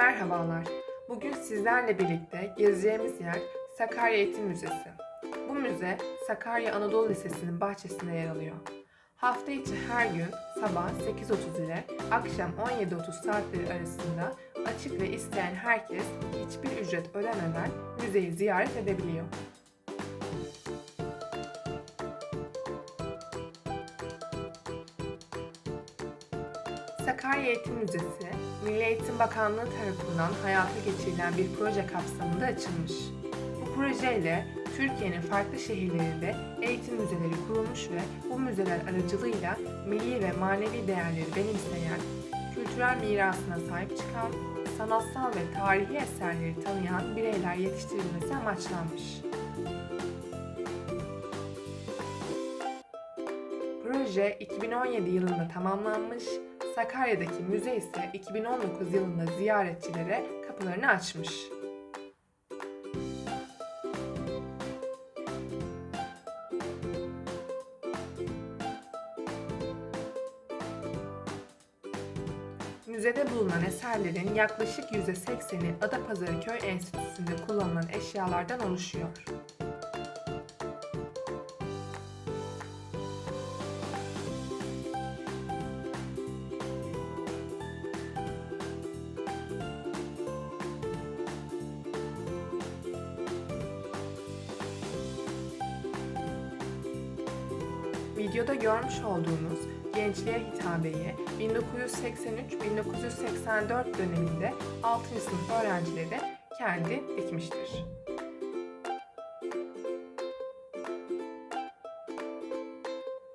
Merhabalar. Bugün sizlerle birlikte gezeceğimiz yer Sakarya Eğitim Müzesi. Bu müze Sakarya Anadolu Lisesi'nin bahçesinde yer alıyor. Hafta içi her gün sabah 8.30 ile akşam 17.30 saatleri arasında açık ve isteyen herkes hiçbir ücret ödemeden müzeyi ziyaret edebiliyor. Sakarya Eğitim Müzesi, Milli Eğitim Bakanlığı tarafından hayata geçirilen bir proje kapsamında açılmış. Bu projeyle Türkiye'nin farklı şehirlerinde eğitim müzeleri kurulmuş ve bu müzeler aracılığıyla milli ve manevi değerleri benimseyen, kültürel mirasına sahip çıkan, sanatsal ve tarihi eserleri tanıyan bireyler yetiştirilmesi amaçlanmış. Proje 2017 yılında tamamlanmış, Sakarya'daki müze ise 2019 yılında ziyaretçilere kapılarını açmış. Müzede bulunan eserlerin yaklaşık %80'i Adapazarı Köy Enstitüsü'nde kullanılan eşyalardan oluşuyor. Videoda görmüş olduğunuz Gençliğe Hitabeyi 1983-1984 döneminde 6. sınıf öğrencileri kendi dikmiştir.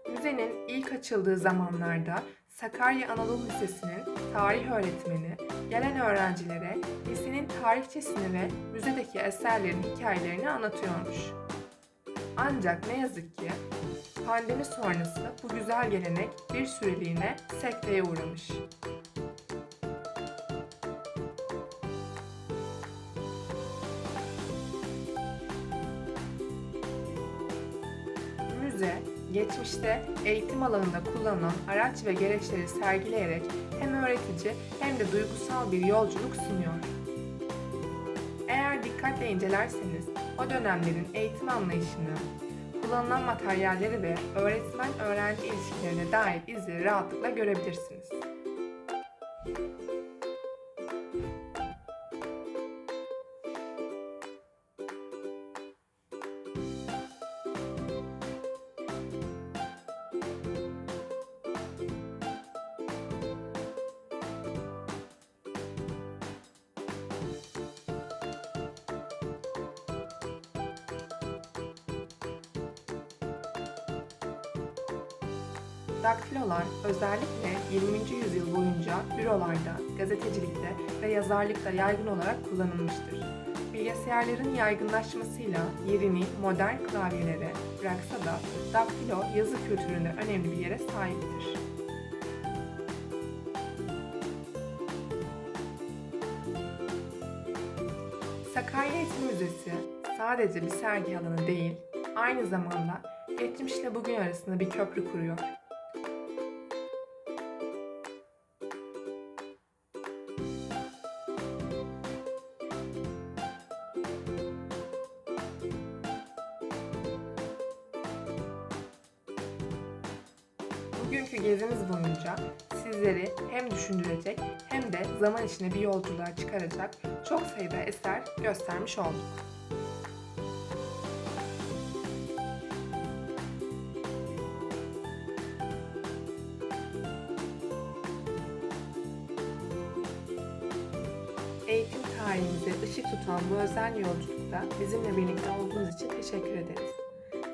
Müzenin ilk açıldığı zamanlarda Sakarya Anadolu Lisesi'nin tarih öğretmeni gelen öğrencilere lisenin tarihçesini ve müzedeki eserlerin hikayelerini anlatıyormuş. Ancak ne yazık ki pandemi sonrası bu güzel gelenek bir süreliğine sekteye uğramış. Müze, geçmişte eğitim alanında kullanılan araç ve gereçleri sergileyerek hem öğretici hem de duygusal bir yolculuk sunuyor. Eğer dikkatle incelerseniz o dönemlerin eğitim anlayışını, kullanılan materyalleri ve öğretmen-öğrenci ilişkilerine dair izleri rahatlıkla görebilirsiniz. Daktilolar özellikle 20. yüzyıl boyunca bürolarda, gazetecilikte ve yazarlıkta yaygın olarak kullanılmıştır. Bilgisayarların yaygınlaşmasıyla yerini modern klavyelere bıraksa da daktilo yazı kültüründe önemli bir yere sahiptir. Sakarya Eğitim Müzesi sadece bir sergi alanı değil, aynı zamanda geçmişle bugün arasında bir köprü kuruyor. Bugünkü gezimiz boyunca sizleri hem düşündürecek hem de zaman içinde bir yolculuğa çıkaracak çok sayıda eser göstermiş olduk. Eğitim tarihimize ışık tutan bu özel yolculukta bizimle birlikte olduğunuz için teşekkür ederiz.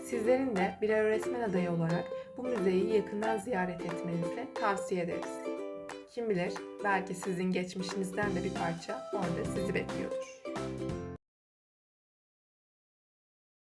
Sizlerin de birer öğretmen adayı olarak bu müzeyi yakından ziyaret etmenizi tavsiye ederiz. Kim bilir belki sizin geçmişinizden de bir parça orada sizi bekliyordur.